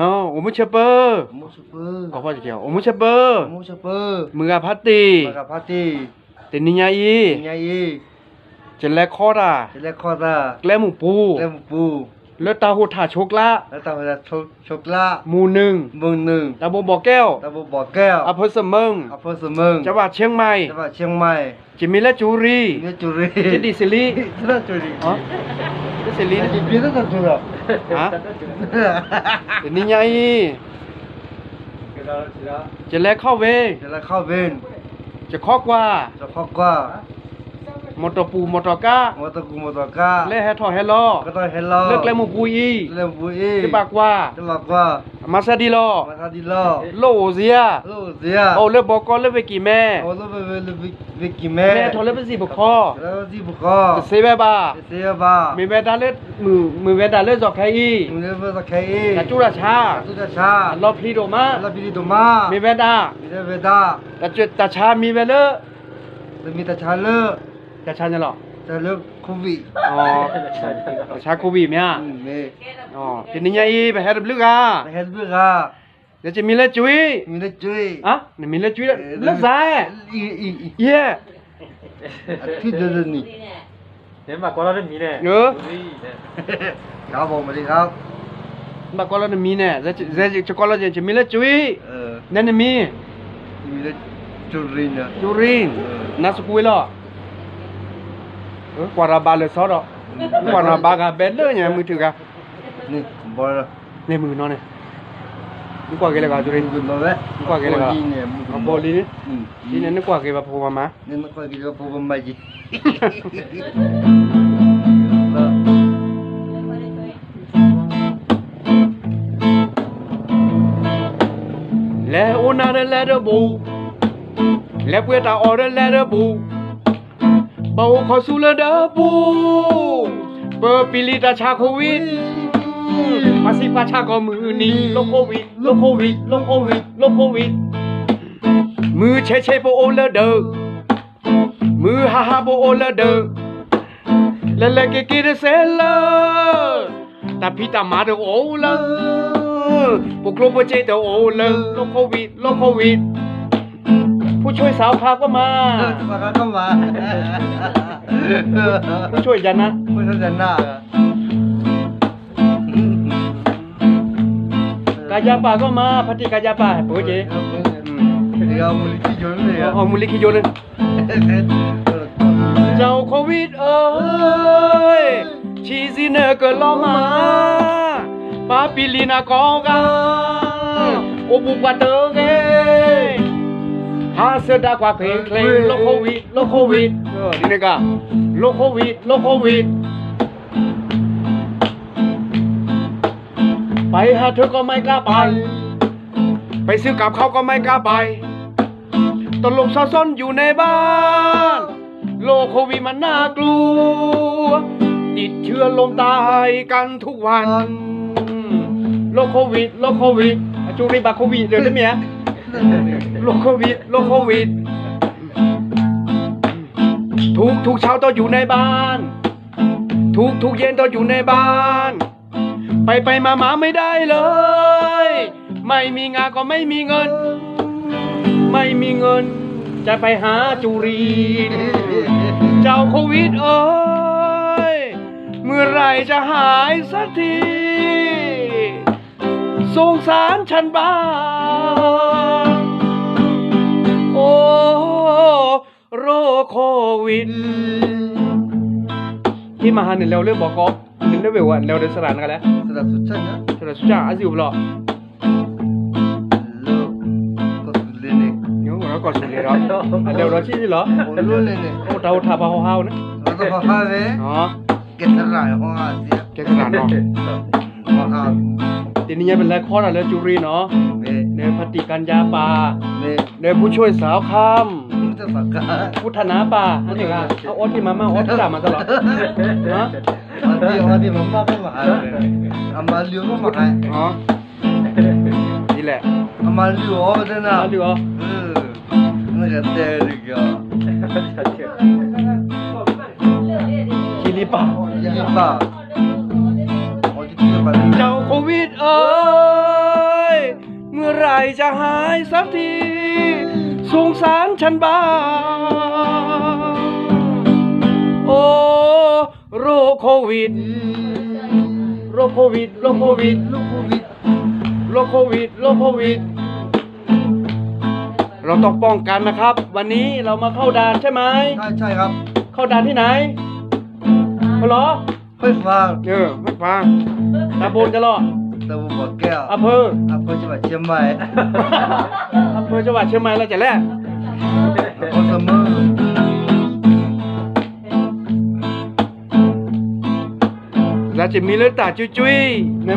no โอมุชเปอร์โมุชเปอร์ก็พ่อจะเกี่ยวโอมุชเปอร์โมชเปอร์มือพัตติมากาพาติเตนิญาอียิงไงอีเจลแลคอราเจลเลคอราแกลหมูปูแกล่มปูแล้วตาหูถาชกละแล้วตามเวลาชกชกละหมูหนึ่งมือหนึ่งตาบุบ่อแก้วตะบุบ่อแก้วอำเภอเสมิงอำเภอเสมิงจังหวัดเชียงใหม่จังหวัดเชียงใหม่จิมิและจูรีเนื้อจูรีเจดีสิริ ที่ราชจุรี Celina. ¿Te empieza a torturar? ¿Ah? ¿Te niña ahí? ¿Te la เข้าเวร? ¿Te la เข้าเวร? ¿Te ข้อกว่า? ¿Te ข้อกว่า? มอตอปูมอตอกะมอตอกูมอตอกะเล่เฮทอเฮลอก็ตอเฮลอเลิกเล่มูปุยอีเล่มูปุยอีติบากว่าติบากว่ามาซาดิลอมาซาดิลอโลเซียโลเซียโอเล่บอกอเล่เวกิแม่โอเล่เวเล่เวกิแม่เล่ทอเล่เปสิบุคอเล่สิบุคอเซเบบาเซเบบามีเวดาเล่มือมือเวดาเล่จอกไคอีมือเวดาไคอีตะจุราชาตะจุราชาลอพลีโดมาลอพลีโดมามีเวดามีเวดาตะจุตะชามีเวเลมีตะชาเล chả chăn cho lọ chả lớp covid ờ. Chả covid mía ờ. Thì nín nhảy phải hết lực à? Phải hết lực à? Để chỉ mình là chui mình là chui à? Mình là chui dài yeah thì được rồi nhỉ nếu mà có là mình nè? Ừ. Chào bố mình đi không mà có là mình này giờ giờ cho con là chỉ mình là chui nên là mình mình là churin churin nó sụp quỳ lo quả ba lượt sáu đó. Quả là ba gà bé nữa nhà mình chịu gà. Nè bò nè mình nói này. Nó cái là gà rồi nó quả cái là gà. Bò đi đi. Ừ, nên nó quả cái là phô mai má, nên nó quả cái là phô mà gì? Let una the letter boo. Let with the order letter boo. เดเลเดบูเบาขอสูเลเดบูเปอร์ปิลิตาชาโควิดมาสิปาชาก็มือนี้โลโควิดโลโควิดโลโควิดโลโควิดมือเชเชโบโอเลเดอมือฮาฮาโบโอเลเดอและและเกเกเดเซลตาพิตามาเดโอเลพวกโลโบเจเดโอเลโลโควิดโลโควิด ผู้ช่วยสาวพราวก็มาก็มาผู้ช่วยยันนะผู้ช่วยยันหน้าครับกายาป่าก็มาพัทธิกายาป่าปุ๋ยเจเอามูลิกิโยนเลยเอามูลิกิโยนเลยเจ้าโควิดเอ้ยชีซีเนอร์ก็ล้อมาปาปิลินากงกันโอบุปาเตอร์เก ว่าเพลงเพลงโลโควิดโลโควิดเออนี่นะกะโลโควิดโลโควิดไปหาเธอก็ไม่กล้าไป ไปซื้อกับเขาก็ไม่กล้าไปตลกซ่อนๆอยู่ในบ้านโลกโควิดมันน่ากลัว ติดเชื้อลมตายกันทุกวัน โลกโควิด โลกโควิดอะจูริบาโควิดเดี๋ยวได้ไหมย โลกโควิดโลกโควิด ทุกทุกเช้าต้องอยู่ในบ้าน ทุกทุกเย็นต้องอยู่ในบ้าน ไปไปมามาไม่ได้เลย ไม่มีงานก็ไม่มีเงิน ไม่มีเงิน จะไปหาจุรีนเจ้าโควิดเอ้ย เมื่อไรจะหายสักทีสงสารฉันบ้าง โรคโควิดที่มาหาหนึ่งแล้เรื่องบอกก็หนึ่งได้เววันแล้เดินสลานกันแล้ว Sada ดชั้นนะสลานสุดชั้นอาซิวบลอ Lo kosulene. เดี๋ยวเรากอนเลยเหรอเดี๋ยวเราชี้เหรอ Olu lene. โอ้เราทาบ้าฮาวๆนะ Ada bahave อ๋อ getara ya hoa asia. แกขนาดเนาะ Hoa ทีนี้ยังเป็นไรข้อหน่ะเลยจุรีเนาะ me เนยพัตติกัญญาปา me เนยผู้ช่วยสาวข้าม จะากกาพุทธนาป่าอันนี้ก็เอาออที่มามาออที่ดามาตลอดนะอันที่ออที่มามาก็มาอามาลิวก็มาอ๋อนี่แหละอามาลิวอ๋อเด้อนะอามาลิวอ๋อเออนั่นก็เตะดิกะคิริป่าคิริป่าเจ้าโควิดเอ้ยเมื่อไรจะหายสักที สงสารฉันบ้าง โอ้โรคโควิด โรคโควิด โรคโควิดลูกโควิด โรคโควิด โรคโควิด เราต้องป้องกันนะครับ วันนี้เรามาเข้าด่านใช่ไหม ใช่ใช่ครับเข้าด่านที่ไหนฮัลโหลเฮ้ยฟังเออไม่ฟังตาโบนจะรอตะบุบอกแก้วอำเภออำเภอจังหวัด เชียงใหม่อำเภอจังหวัดเชียงใหม่เราจะแรกอำเภอเสมอเราจะมีเลือดตาจุยจุยใน